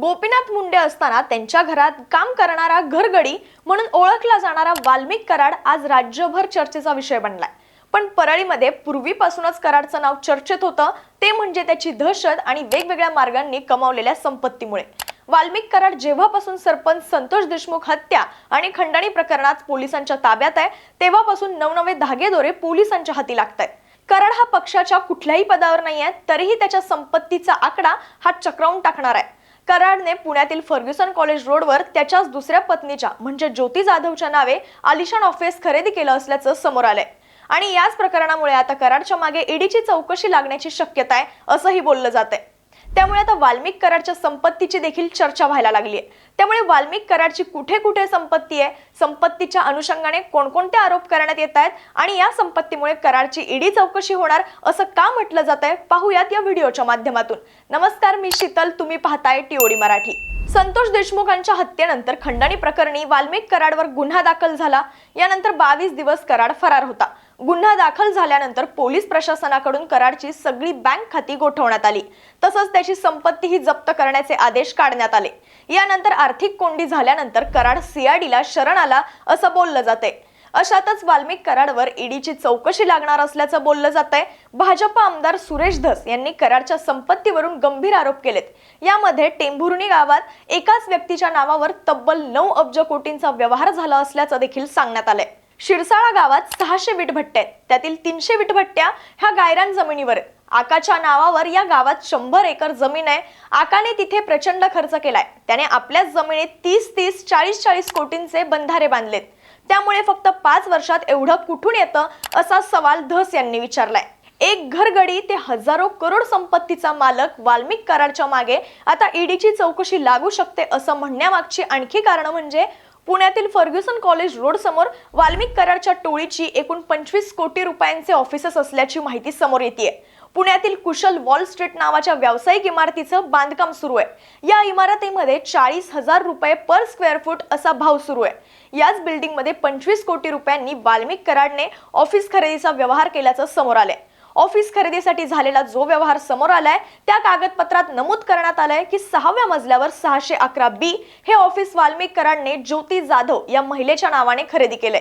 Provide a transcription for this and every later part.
गोपीनाथ मुंडे असताना त्यांच्या घरात काम करणारा घरगडी म्हणून ओळखला जाणारा वाल्मिक कराड आज राज्यभर चर्चेचा विषय बनलाय. पण परळीमध्ये पूर्वीपासूनच कराडचं नाव चर्चेत होतं ते म्हणजे त्याची दहशत आणि वेगवेगळ्या मार्गांनी कमावलेल्या संपत्तीमुळे. वाल्मिक कराड जेव्हापासून सरपंच संतोष देशमुख हत्या आणि खंडणी प्रकरणात पोलिसांच्या ताब्यात आहे तेव्हापासून नवनवे धागेदोरे पोलिसांच्या हाती लागत आहेत कराड हा पक्षाच्या कुठल्याही पदावर नाही आहे तरीही त्याच्या संपत्तीचा आकडा हा चक्रावून टाकणार आहे. कराडने पुण्यातील फर्ग्युसन कॉलेज रोडवर त्याच्याच दुसऱ्या पत्नीच्या म्हणजे ज्योती जाधवच्या नावे आलिशान ऑफिस खरेदी केलं असल्याचं समोर आलंय. आणि याच प्रकरणामुळे आता कराडच्या मागे ईडीची चौकशी लागण्याची शक्यता आहे असंही बोललं जात आहे त्यामुळे आता वाल्मिक कराडच्या संपत्तीची देखील चर्चा व्हायला लागली आहे. त्यामुळे वाल्मिक कराडची कुठे कुठे संपत्ती आहे? संपत्तीच्या अनुषंगाने कोणकोणते आरोप करण्यात येत आहेत? आणि या संपत्तीमुळे कराडची ईडी चौकशी होणार असं का म्हटलं जात आहे? पाहूयात या व्हिडिओच्या माध्यमातून. नमस्कार मी शीतल. तुम्ही पाहताय टीओडी मराठी. संतोष देशमुखांच्या हत्येनंतर खंडणी प्रकरणी वाल्मिक कराडवर गुन्हा दाखल झाला. यानंतर बावीस दिवस कराड फरार होता. गुन्हा दाखल झाल्यानंतर पोलीस प्रशासनाकडून कराडची सगळी बँक खाती गोठवण्यात आली. तसंच त्याची संपत्तीही जप्त करण्याचे आदेश काढण्यात आले. यानंतर आर्थिक कोंडी झाल्यानंतर कराड सीआयडीला शरण आला असं बोललं जाते अशातच वाल्मिक कराडवर ईडीची चौकशी लागणार असल्याचं बोललं जात आहे भाजपा आमदार सुरेश धस यांनी कराडच्या संपत्तीवरून गंभीर आरोप केलेत. यामध्ये टेंभुर्णी गावात एकाच व्यक्तीच्या नावावर तब्बल नऊ अब्ज कोटींचा व्यवहार झाला असल्याचं देखील सांगण्यात आलंय. शिरसाळा गावात सहाशे विटभट्ट्या आहेत. त्यातील तीनशे विटभट्ट्या ह्या गायरान जमिनीवर आहेत. आकाच्या नावावर या गावात शंभर एकर जमीन आहे. आकाने तिथे प्रचंड खर्च केलाय. त्याने आपल्याच जमिनीत तीस तीस चाळीस चाळीस कोटींचे बंधारे बांधलेत. त्यामुळे फक्त पाच वर्षात एवढं कुठून येतं असा सवाल धस यांनी विचारलाय. एक घरगडी ते हजारो करोड संपत्तीचा मालक वाल्मिक कराडच्या मागे आता ईडीची चौकशी लागू शकते असं म्हणण्यामागची आणखी कारण म्हणजे पुण्यातील फर्ग्युसन कॉलेज रोड समोर वाल्मिक कराडच्या टोळीची एकूण पंचवीस कोटी रुपयांचे ऑफिसेस असल्याची माहिती समोर येते पुण्यातील कुशल वॉल स्ट्रीट नावाच्या व्यावसायिक इमारतीचं बांधकाम सुरू आहे. या इमारतीमध्ये चाळीस हजार रुपये पर स्क्वेअर फूट असा भाव सुरू आहे. याच बिल्डिंगमध्ये पंचवीस कोटी रुपयांनी वाल्मिक कराडने ऑफिस खरेदीचा व्यवहार केल्याचं समोर आलंय. ऑफिस खरेदीसाठी झालेला जो व्यवहार समोर आलाय त्या कागदपत्रात नमूद करण्यात आलंय की सहाव्या मजल्यावर सहाशे अकरा बी हे ऑफिस वाल्मिक कराडने ज्योती जाधव या महिलेच्या नावाने खरेदी केलंय.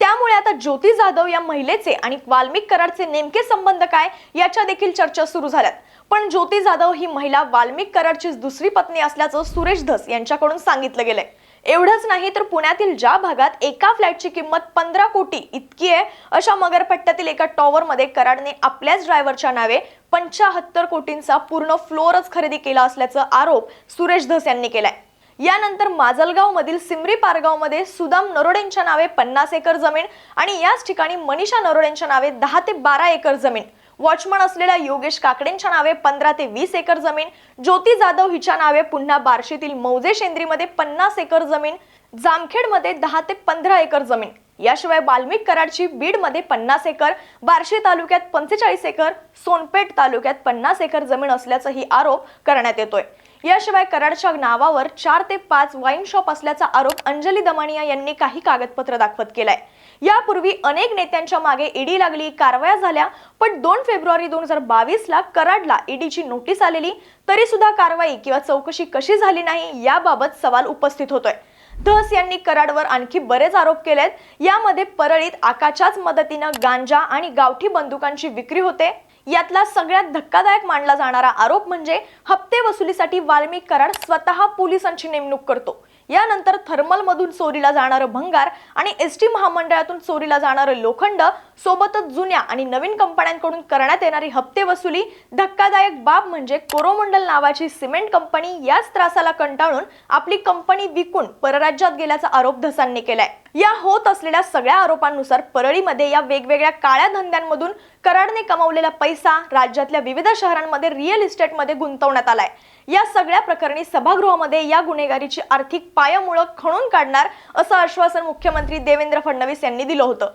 त्यामुळे आता ज्योती जाधव या महिलेचे आणि वाल्मिक कराडचे नेमके संबंध काय याच्या देखील चर्चा सुरू झाल्यात. पण ज्योती जाधव ही महिला वाल्मिक कराडची दुसरी पत्नी असल्याचं सुरेश धस यांच्याकडून सांगितलं गेलंय. एवढंच नाही तर पुण्यातील ज्या भागात एका फ्लॅटची किंमत पंधरा कोटी इतकी आहे अशा मगरपट्ट्यातील एका टॉवरमध्ये कराडने आपल्याच ड्रायव्हरच्या नावे पंचाहत्तर कोटींचा पूर्ण फ्लोअरच खरेदी केला असल्याचा आरोप सुरेश धस यांनी केलाय. यानंतर माजलगाव मधील सिमरी पारगावमध्ये सुदाम नरोडेंच्या नावे पन्नास एकर जमीन आणि याच ठिकाणी मनीषा नरोडेंच्या नावे दहा ते बारा एकर जमीन. वॉचमन असलेल्या योगेश काकडेंच्या नावे पंधरा ते वीस एकर जमीन ज्योती जाधव हिच्या नावे पुन्हा बार्शीतील मौजे शेंद्रीमध्ये पन्नास एकर जमीन जामखेडमध्ये दहा ते पंधरा एकर जमीन. याशिवाय वाल्मिक कराडची बीडमध्ये पन्नास एकर बार्शी तालुक्यात पंचेचाळीस एकर सोनपेठ तालुक्यात पन्नास एकर जमीन असल्याचाही आरोप करण्यात येतोय. याशिवाय कराडच्या नावावर चार ते पाच वाईन शॉप असल्याचा आरोप अंजली दमानिया यांनी काही कागदपत्र दाखवत केलाय. यापूर्वी अनेक नेत्यांच्या मागे ईडी लागली कारवाया झाल्या पण दोन फेब्रुवारी दोन हजार बावीस ला कराडला ईडीची नोटीस आलेली. तरी सुद्धा कारवाई किंवा चौकशी कशी झाली नाही याबाबत सवाल उपस्थित होतोय. धस यांनी कराडवर आणखी बरेच आरोप केलेत. यामध्ये परळीत आकाच्याच मदतीनं गांजा आणि गावठी बंदुकांची विक्री होते. यातला सगळ्यात धक्कादायक मानला जाणारा आरोप म्हणजे हप्ते वसुलीसाठी वाल्मिक कराड स्वतः पोलिसांची नेमणूक करतो. यानंतर थर्मलमधून चोरीला जाणारं भंगार आणि एस टी महामंडळातून चोरीला जाणारं लोखंड सोबतच जुन्या आणि नवीन कंपन्यांकडून करण्यात येणारी हप्ते वसुली धक्कादायक बाब म्हणजे कोरोमंडल नावाची सिमेंट कंपनी याच त्रासाला कंटाळून आपली कंपनी विकून परराज्यात गेल्याचा आरोप धसांनी केलाय. या होत असलेल्या सगळ्या आरोपांनुसार परळीमध्ये या वेगवेगळ्या काळ्या धंद्यांमधून कराडने कमावलेला पैसा राज्यातल्या विविध शहरांमध्ये रिअल इस्टेटमध्ये गुंतवण्यात आलाय. या सगळ्या प्रकरणी सभागृहामध्ये या गुन्हेगारीची आर्थिक पायामुळं खणून काढणार असं आश्वासन मुख्यमंत्री देवेंद्र फडणवीस यांनी दिलं होतं.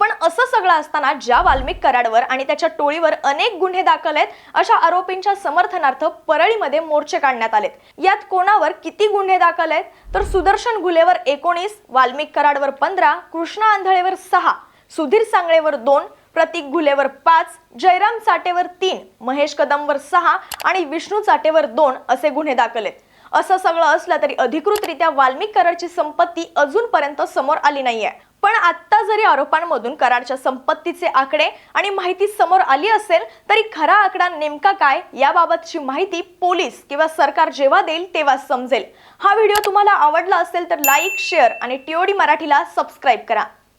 पण असं सगळं असताना ज्या वाल्मिक कराडवर आणि त्याच्या टोळीवर अनेक गुन्हे दाखल आहेत अशा आरोपींच्या समर्थनार्थ परळीमध्ये मोर्चे काढण्यात आलेत. यात कोणावर किती गुन्हे दाखल आहेत? तर सुदर्शन गुलेवर एकोणीस वाल्मिक कराडवर पंधरा कृष्णा आंधळेवर सहा सुधीर सांगळेवर दोन प्रतीक घुलेवर पाच जयराम चाटेवर तीन महेश कदमवर सहा आणि विष्णू चाटेवर दोन असे गुन्हे दाखल आहेत. असं सगळं असलं तरी अधिकृतरित्या वाल्मिक कराडची संपत्ती अजूनपर्यंत समोर आली नाहीये. पण आत्ता जरी आरोपांमधून कराडच्या संपत्तीचे आकडे आणि माहिती समोर आली असेल तरी खरा आकडा नेमका काय याबाबतची माहिती पोलीस किंवा सरकार जेव्हा देईल तेव्हा समजेल. हा व्हिडिओ तुम्हाला आवडला असेल तर लाईक शेअर आणि टीओडी मराठीला सबस्क्राईब करा.